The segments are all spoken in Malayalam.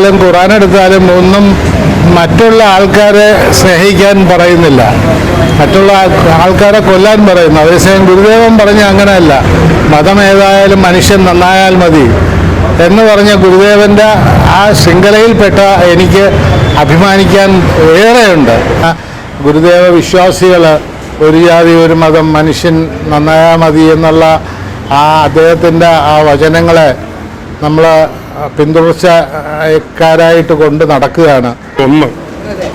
എടുത്താലും ഖുറാൻ എടുത്താലും ഒന്നും മറ്റുള്ള ആൾക്കാരെ സ്നേഹിക്കാൻ പറയുന്നില്ല. മറ്റുള്ള ആൾക്കാരെ കൊല്ലാൻ പറയുന്നു. അതേസമയം ഗുരുദേവൻ പറഞ്ഞ അങ്ങനെയല്ല. മതം ഏതായാലും മനുഷ്യൻ നന്നായാൽ മതി എന്ന് പറഞ്ഞ ഗുരുദേവന്റെ ആ ശൃംഖലയിൽപ്പെട്ട എനിക്ക് അഭിമാനിക്കാൻ ഏറെയുണ്ട്. ഗുരുദേവ വിശ്വാസികൾ ഒരു ജാതി ഒരു മതം മനുഷ്യൻ നന്നായാൽ മതി എന്നുള്ള ആ അദ്ദേഹത്തിന്റെ ആ വചനങ്ങളെ നമ്മൾ പിന്തുടർച്ചക്കാരായിട്ട് കൊണ്ട് നടക്കുകയാണ്. ഒന്ന്.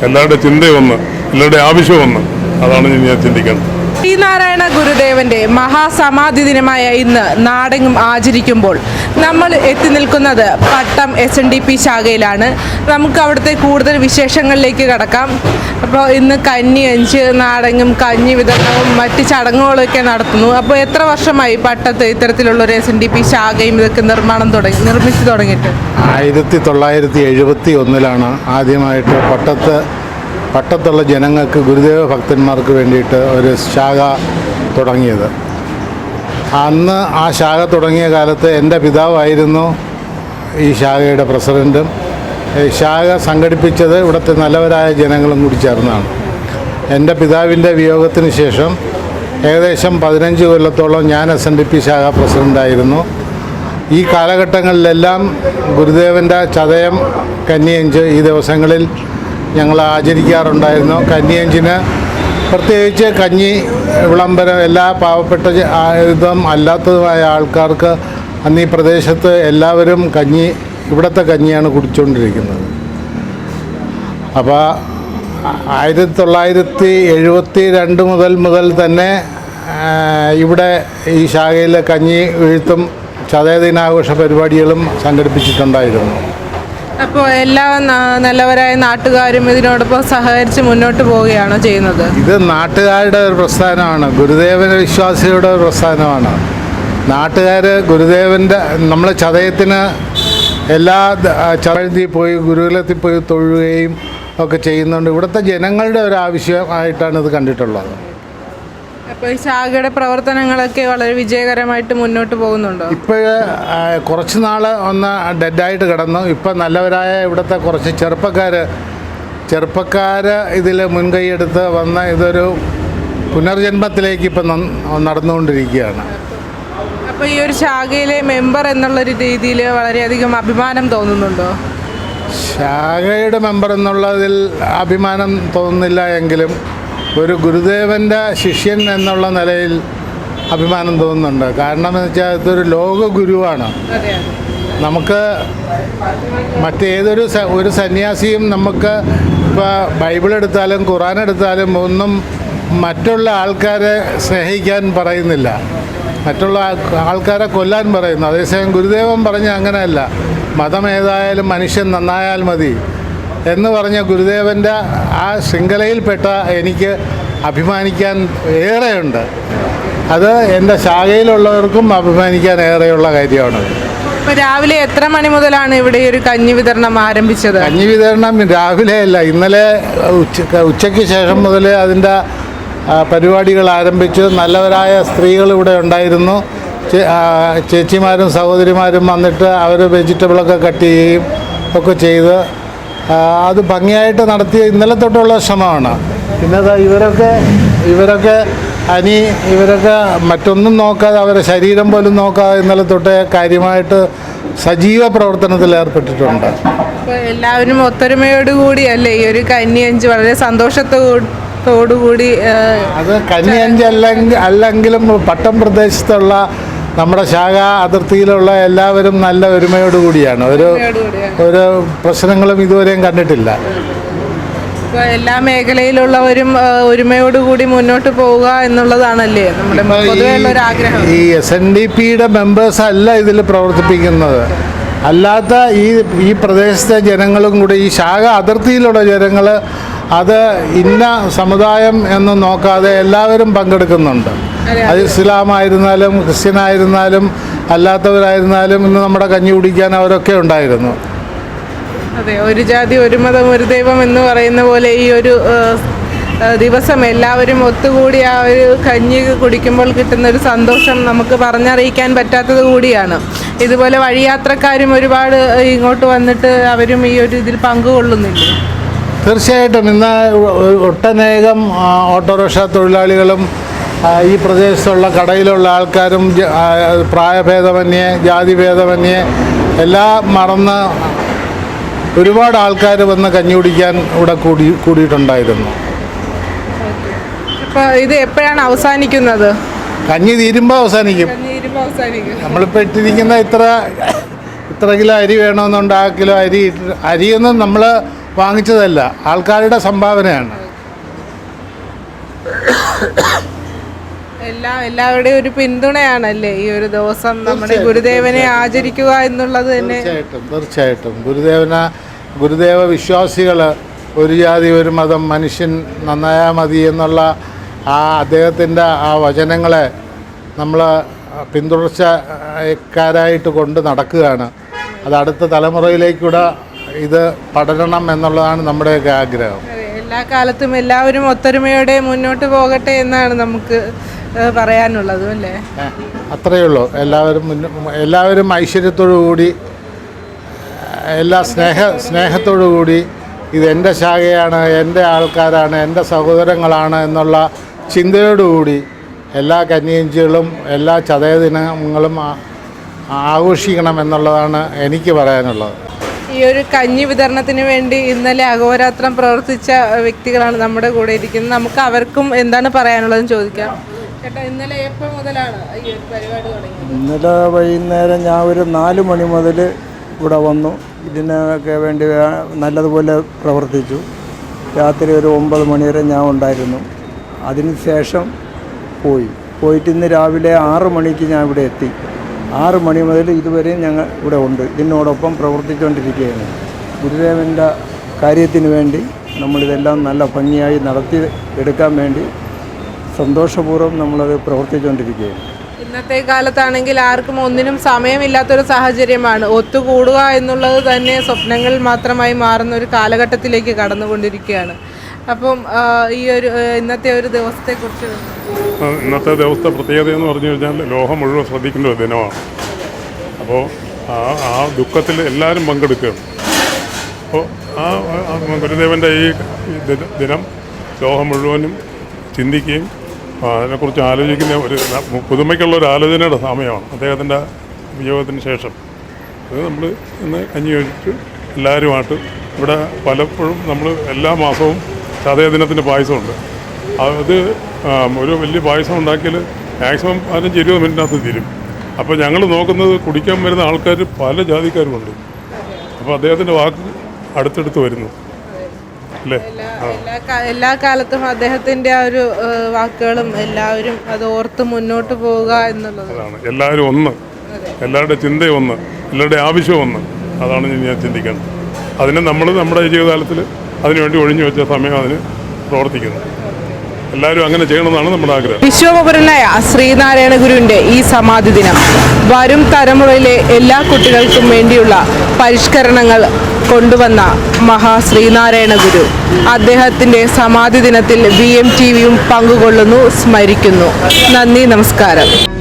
എല്ലാവരുടെ ചിന്ത ഒന്ന്. എല്ലാവരുടെ ആവശ്യം ഒന്ന്. അതാണ് ഞാൻ ചിന്തിക്കുന്നത്. ശ്രീനാരായണ ഗുരുദേവന്റെ മഹാസമാധി ദിനമായ ഇന്ന് നാടെങ്ങും ആചരിക്കുമ്പോൾ നമ്മൾ എത്തി നിൽക്കുന്നത് Pattam S N D P ശാഖയിലാണ്. നമുക്ക് അവിടുത്തെ കൂടുതൽ വിശേഷങ്ങളിലേക്ക് കടക്കാം. അപ്പോൾ ഇന്ന് കഞ്ഞി അഞ്ച് നാടങ്ങും കഞ്ഞി വിതരണവും മറ്റ് ചടങ്ങുകളൊക്കെ നടത്തുന്നു. അപ്പോൾ എത്ര വർഷമായി പട്ടത്ത് ഇത്തരത്തിലുള്ള ഒരു എസ് എൻ ഡി പി ശാഖയും ഇതൊക്കെ നിർമ്മാണം തുടങ്ങി നിർമ്മിച്ചു തുടങ്ങിയിട്ട്? ആയിരത്തി തൊള്ളായിരത്തി എഴുപത്തി ഒന്നിലാണ് ആദ്യമായിട്ട് പട്ടത്ത് പട്ടത്തുള്ള ജനങ്ങൾക്ക് ഗുരുദേവ ഭക്തന്മാർക്ക് വേണ്ടിയിട്ട് ഒരു ശാഖ തുടങ്ങിയത്. അന്ന് ആ ശാഖ തുടങ്ങിയ കാലത്ത് എന്റെ പിതാവായിരുന്നു ഈ ശാഖയുടെ പ്രസിഡന്റും ശാഖ സംഘടിപ്പിച്ചത് ഇവിടുത്തെ നല്ലവരായ ജനങ്ങളും കൂടി ചേർന്നാണ്. എന്റെ പിതാവിന്റെ വിയോഗത്തിന് ശേഷം ഏകദേശം പതിനഞ്ച് കൊല്ലത്തോളം ഞാൻ എസ് എൻ ഡി പി ശാഖ പ്രസിഡന്റായിരുന്നു ഈ കാലഘട്ടങ്ങളിലെല്ലാം ഗുരുദേവന്റെ ചതയം കന്നിയഞ്ച് ഈ ദിവസങ്ങളിൽ ഞങ്ങൾ ആചരിക്കാറുണ്ടായിരുന്നു. കന്നിയഞ്ചിന് പ്രത്യേകിച്ച് കഞ്ഞി വിളംബരം എല്ലാ പാവപ്പെട്ട ആയുധം അല്ലാത്തതുമായ ആൾക്കാർക്ക് അന്ന് ഈ പ്രദേശത്ത് എല്ലാവരും കഞ്ഞി ഇവിടുത്തെ കഞ്ഞിയാണ് കുടിച്ചുകൊണ്ടിരിക്കുന്നത്. അപ്പോൾ ആയിരത്തി തൊള്ളായിരത്തി എഴുപത്തി രണ്ട് മുതൽ മുതൽ തന്നെ ഇവിടെ ഈ ശാഖയിലെ കഞ്ഞി എഴുത്തും ചതയദിനാഘോഷ പരിപാടികളും സംഘടിപ്പിച്ചിട്ടുണ്ടായിരുന്നു. അപ്പോൾ എല്ലാ നല്ലവരായ നാട്ടുകാരും ഇതിനോടൊപ്പം സഹകരിച്ച് മുന്നോട്ട് പോവുകയാണോ ചെയ്യുന്നത്? ഇത് നാട്ടുകാരുടെ ഒരു പ്രസ്ഥാനമാണ്. ഗുരുദേവന വിശ്വാസിയുടെ ഒരു പ്രസ്ഥാനമാണ്. നാട്ടുകാർ ഗുരുദേവന്റെ നമ്മളെ ചതയത്തിന് എല്ലാ ചതയത്തിൽ പോയി ഗുരുകുലത്തിൽ പോയി തൊഴുകയും ഒക്കെ ചെയ്യുന്നുണ്ട്. ഇവിടുത്തെ ജനങ്ങളുടെ ഒരു ആവശ്യമായിട്ടാണ് ഇത് കണ്ടിട്ടുള്ളത്. അപ്പോൾ ഈ ശാഖയുടെ പ്രവർത്തനങ്ങളൊക്കെ വളരെ വിജയകരമായിട്ട് മുന്നോട്ട് പോകുന്നുണ്ടോ? ഇപ്പോൾ കുറച്ച് നാൾ ഒന്ന് ഡെഡായിട്ട് കിടന്നു. ഇപ്പം നല്ലവരായ ഇവിടുത്തെ കുറച്ച് ചെറുപ്പക്കാർ ചെറുപ്പക്കാർ ഇതിൽ മുൻകൈയെടുത്ത് വന്ന ഇതൊരു പുനർജന്മത്തിലേക്ക് ഇപ്പം നടന്നുകൊണ്ടിരിക്കുകയാണ്. അപ്പോൾ ഈ ഒരു ശാഖയിലെ മെമ്പർ എന്നുള്ളൊരു രീതിയിൽ വളരെയധികം അഭിമാനം തോന്നുന്നുണ്ടോ? ശാഖയുടെ മെമ്പർ എന്നുള്ളതിൽ അഭിമാനം തോന്നുന്നില്ല എങ്കിലും ഒരു ഗുരുദേവന്റെ ശിഷ്യൻ എന്നുള്ള നിലയിൽ അഭിമാനം തോന്നുന്നുണ്ട്. കാരണം എന്ന് വെച്ചാൽ ഇതൊരു ലോക ഗുരുവാണ്. നമുക്ക് മറ്റേതൊരു ഒരു സന്യാസിയും നമുക്ക് ഇപ്പോൾ ബൈബിൾ എടുത്താലും ഖുറാൻ എടുത്താലും ഒന്നും മറ്റുള്ള ആൾക്കാരെ സ്നേഹിക്കാൻ പറയുന്നില്ല. മറ്റുള്ള ആൾക്കാരെ കൊല്ലാൻ പറയുന്നു. അതേസമയം ഗുരുദേവൻ പറഞ്ഞ അങ്ങനെയല്ല. മതം ഏതായാലും മനുഷ്യൻ നന്നായാൽ മതി. എന്ന് പറഞ്ഞ ഗുരുദേവന്റെ ആ ശൃംഖലയിൽപ്പെട്ട എനിക്ക് അഭിമാനിക്കാൻ ഏറെയുണ്ട്. അത് എന്റെ ശാഖയിലുള്ളവർക്കും അഭിമാനിക്കാൻ ഏറെയുള്ള കാര്യമാണ്. രാവിലെ എത്ര മണി മുതലാണ് ഇവിടെ ഒരു കഞ്ഞി വിതരണം ആരംഭിച്ചത്? കഞ്ഞി വിതരണം രാവിലെ അല്ല ഇന്നലെ ഉച്ച ഉച്ചയ്ക്ക് ശേഷം മുതൽ അതിന്റെ പരിപാടികൾ ആരംഭിച്ചു. നല്ലവരായ സ്ത്രീകൾ ഇവിടെ ഉണ്ടായിരുന്നു. ചേച്ചിമാരും സഹോദരിമാരും വന്നിട്ട് അവർ വെജിറ്റബിളൊക്കെ കട്ട് ചെയ്യുകയും ഒക്കെ ചെയ്ത്. അത് ഭംഗിയായിട്ട് നടത്തിയ ഇന്നലെ തൊട്ടുള്ള ശ്രമമാണ്. പിന്നെ ഇവരൊക്കെ ഇവരൊക്കെ അനി ഇവരൊക്കെ മറ്റൊന്നും നോക്കാതെ അവരെ ശരീരം പോലും നോക്കാതെ ഇന്നലെ തൊട്ടേ കാര്യമായിട്ട് സജീവ പ്രവർത്തനത്തിൽ ഏർപ്പെട്ടിട്ടുണ്ട്. എല്ലാവരും ഒത്തൊരുമയോടുകൂടി അല്ലേ ഈ ഒരു കന്നി അഞ്ച് വളരെ സന്തോഷത്തോടുകൂടി അത് കന്യഞ്ച് അല്ലെങ്കിൽ അല്ലെങ്കിലും പട്ടം പ്രദേശത്തുള്ള നമ്മുടെ ശാഖ അതിർത്തിയിലുള്ള എല്ലാവരും നല്ല ഒരുമയോട് കൂടിയാണ്. ഒരു ഒരു പ്രശ്നങ്ങളും ഇതുവരെയും കണ്ടിട്ടില്ല. എല്ലാ മേഖലയിലുള്ളവരും ഒരുമയോടുകൂടി മുന്നോട്ട് പോവുക എന്നുള്ളതാണല്ലേ നമ്മുടെ പൊതുവെയുള്ള ഒരു ആഗ്രഹം. ഈ എസ് എൻ ഡി പിയുടെ മെമ്പേഴ്സ് അല്ല ഇതിൽ പ്രവർത്തിപ്പിക്കുന്നത്. അല്ലാത്ത ഈ ഈ പ്രദേശത്തെ ജനങ്ങളും കൂടി ഈ ശാഖ അതിർത്തിയിലുള്ള ജനങ്ങൾ അത് ഇന്ന സമുദായം എന്ന് നോക്കാതെ എല്ലാവരും പങ്കെടുക്കുന്നുണ്ട്. അതെ, ഇസ്ലാമായിരുന്നാലും ക്രിസ്ത്യനായിരുന്നാലും അല്ലാത്തവരായിരുന്നാലും ഇന്ന് നമ്മുടെ കഞ്ഞി കുടിക്കാൻ അവരൊക്കെ ഉണ്ടായിരുന്നു. അതെ ഒരു ജാതി ഒരു മതം ഒരു ദൈവം എന്ന് പറയുന്ന പോലെ ഈ ഒരു ദിവസം എല്ലാവരും ഒത്തുകൂടി ആ ഒരു കഞ്ഞി കുടിക്കുമ്പോൾ കിട്ടുന്ന ഒരു സന്തോഷം നമുക്ക് പറഞ്ഞറിയിക്കാൻ പറ്റാത്തത് കൂടിയാണ്. ഇതുപോലെ വഴിയാത്രക്കാരും ഒരുപാട് ഇങ്ങോട്ട് വന്നിട്ട് അവരും ഈ ഒരു ഇതിൽ പങ്കുകൊള്ളുന്നില്ല? തീർച്ചയായിട്ടും. ഇന്ന് ഒട്ടനേകം ഓട്ടോറിക്ഷ തൊഴിലാളികളും ഈ പ്രദേശത്തുള്ള കടയിലുള്ള ആൾക്കാരും പ്രായഭേദമന്യേ ജാതി പ്രായഭേദമന്യേ ജാതിഭേദമന്യേ എല്ലാം മറന്ന് ഒരുപാട് ആൾക്കാർ വന്ന് കഞ്ഞി കുടിക്കാൻ ഇവിടെ കൂടി കൂടിയിട്ടുണ്ടായിരുന്നു. അപ്പോൾ ഇത് എപ്പോഴാണ് അവസാനിക്കുന്നത്? കഞ്ഞി തീരുമ്പോൾ അവസാനിക്കും. നമ്മളിപ്പോൾ ഇട്ടിരിക്കുന്ന ഇത്ര ഇത്ര കിലോ അരി വേണമെന്നുണ്ട് ആ കിലോ അരി അരിയൊന്നും നമ്മൾ വാങ്ങിച്ചതല്ല ആൾക്കാരുടെ സംഭാവനയാണ്. എല്ലാ എല്ലാവരുടെയും ഒരു പിന്തുണയാണല്ലേ ഈ ഒരു ദിവസം നമ്മുടെ ഗുരുദേവനെ ആചരിക്കുക എന്നുള്ളത് തന്നെ? തീർച്ചയായിട്ടും തീർച്ചയായിട്ടും. ഗുരുദേവന ഗുരുദേവ വിശ്വാസികൾ ഒരു ജാതി ഒരു മതം മനുഷ്യൻ നന്നായാൽ മതി എന്നുള്ള ആ അദ്ദേഹത്തിന്റെ ആ വചനങ്ങളെ നമ്മൾ പിന്തുടർച്ചക്കാരായിട്ട് കൊണ്ട് നടക്കുകയാണ്. അത് അടുത്ത തലമുറയിലേക്കൂടെ ഇത് പടരണം എന്നുള്ളതാണ് നമ്മുടെയൊക്കെ ആഗ്രഹം. എല്ലാ കാലത്തും എല്ലാവരും ഒത്തൊരുമയോടെ മുന്നോട്ട് പോകട്ടെ എന്നാണ് നമുക്ക് പറയാനുള്ളതും അല്ലേ? അത്രയേ ഉള്ളൂ. എല്ലാവരും എല്ലാവരും ഐശ്വര്യത്തോടു കൂടി എല്ലാ സ്നേഹ സ്നേഹത്തോടു കൂടി ഇത് എന്റെ ശാഖയാണ് എന്റെ ആൾക്കാരാണ് എന്റെ സഹോദരങ്ങളാണ് എന്നുള്ള ചിന്തയോടുകൂടി എല്ലാ കന്യഞ്ചികളും എല്ലാ ചതയ ദിനങ്ങളും ആഘോഷിക്കണം എന്നുള്ളതാണ് എനിക്ക് പറയാനുള്ളത്. ഈ ഒരു കഞ്ഞി വിതരണത്തിന് വേണ്ടി ഇന്നലെ അഹോരാത്രം പ്രവർത്തിച്ച വ്യക്തികളാണ് നമ്മുടെ കൂടെ ഇരിക്കുന്നത്. നമുക്ക് അവർക്കും എന്താണ് പറയാനുള്ളതെന്ന് ചോദിക്കാം. ഇന്നലെ പരിപാടി തുടങ്ങിയത്? ഇന്നലെ വൈകുന്നേരം ഞാൻ ഒരു നാല് മണി മുതൽ ഇവിടെ വന്നു. ഇതിനൊക്കെ വേണ്ടി നല്ലതുപോലെ പ്രവർത്തിച്ചു. രാത്രി ഒരു ഒമ്പത് മണി വരെ ഞാൻ ഉണ്ടായിരുന്നു. അതിന് ശേഷം പോയി. പോയിട്ട് ഇന്ന് രാവിലെ ആറ് മണിക്ക് ഞാൻ ഇവിടെ എത്തി. ആറ് മണി മുതൽ ഇതുവരെയും ഞങ്ങൾ ഇവിടെ ഉണ്ട്. ഇതിനോടൊപ്പം പ്രവർത്തിച്ചുകൊണ്ടിരിക്കുകയാണ്. ഗുരുദേവന്റെ കാര്യത്തിന് വേണ്ടി നമ്മളിതെല്ലാം നല്ല ഭംഗിയായി നടത്തി എടുക്കാൻ വേണ്ടി സന്തോഷപൂർവം നമ്മളത് പ്രവർത്തിച്ചുകൊണ്ടിരിക്കുകയാണ്. ഇന്നത്തെ കാലത്താണെങ്കിൽ ആർക്കും ഒന്നിനും സമയമില്ലാത്തൊരു സാഹചര്യമാണ്. ഒത്തുകൂടുക എന്നുള്ളത് തന്നെ സ്വപ്നങ്ങൾ മാത്രമായി മാറുന്ന ഒരു കാലഘട്ടത്തിലേക്ക് കടന്നുകൊണ്ടിരിക്കുകയാണ്. അപ്പം ഈ ഒരു ഇന്നത്തെ ഒരു ദിവസത്തെ കുറിച്ച് ഇന്നത്തെ ദിവസത്തെ പ്രത്യേകത എന്ന് പറഞ്ഞു കഴിഞ്ഞാൽ ലോകം മുഴുവൻ ശ്രദ്ധിക്കുന്ന ഒരു ദിനമാണ്. അപ്പോൾ ആ ആ ദുഃഖത്തിൽ എല്ലാവരും പങ്കെടുക്കുകയാണ്. അപ്പോൾ ആ ഗുരുദേവന്റെ ഈ ദിനം ലോകം മുഴുവനും ചിന്തിക്കുകയും അതിനെക്കുറിച്ച് ആലോചിക്കുന്ന ഒരു പുതുമയ്ക്കുള്ള ഒരു ആലോചനയുടെ സമയമാണ് അദ്ദേഹത്തിന്റെ വിയോഗത്തിന് ശേഷം. അത് നമ്മൾ ഇന്ന് അന്വേഷിച്ച് എല്ലാവരുമായിട്ട് ഇവിടെ പലപ്പോഴും നമ്മൾ എല്ലാ മാസവും ചതയ ദിനത്തിന് പായസമുണ്ട്. അത് ഒരു വലിയ പായസം ഉണ്ടാക്കിയാൽ മാക്സിമം പതിനഞ്ച് ഇരുപത് മിനിറ്റിനകത്ത് തീരും. അപ്പോൾ ഞങ്ങൾ നോക്കുന്നത് കുടിക്കാൻ വരുന്ന ആൾക്കാർ പല ജാതിക്കാരുമുണ്ട്. അപ്പോൾ അദ്ദേഹത്തിന്റെ വാക്ക് അടുത്തടുത്ത് വരുന്നു. എല്ലാ കാലത്തും അദ്ദേഹത്തിന്റെ ആ ഒരു വാക്കുകളും എല്ലാവരും അത് ഓർത്ത് മുന്നോട്ട് പോവുക എന്നുള്ളതാണ് എല്ലാവരും ഒന്ന്. എല്ലാവരുടെ ചിന്തയും ഒന്ന്. എല്ലാവരുടെ ആവശ്യവും ഒന്ന്. അതാണ് ഞാൻ ചിന്തിക്കുന്നത്. അതിനെ നമ്മൾ നമ്മുടെ ജീവിതകാലത്തിൽ അതിനുവേണ്ടി ഒഴിഞ്ഞു വെച്ച സമയം അതിന് പ്രവർത്തിക്കുന്നു. എല്ലാവരും അങ്ങനെ ചെയ്യണമെന്നാണ് നമ്മുടെ ആഗ്രഹം. വിശ്വപുരനായ ശ്രീനാരായണ ഗുരുവിന്റെ ഈ സമാധി ദിനം. വരും തലമുറയിലെ എല്ലാ കുട്ടികൾക്കും വേണ്ടിയുള്ള പരിഷ്കരണങ്ങൾ കൊണ്ടുവന്ന മഹാ ശ്രീനാരായണ ഗുരു. അദ്ദേഹത്തിന്റെ സമാധി ദിനത്തിൽ ബി എം ടി വിയും പങ്കുകൊള്ളുന്നു സ്മരിക്കുന്നു. നന്ദി നമസ്കാരം.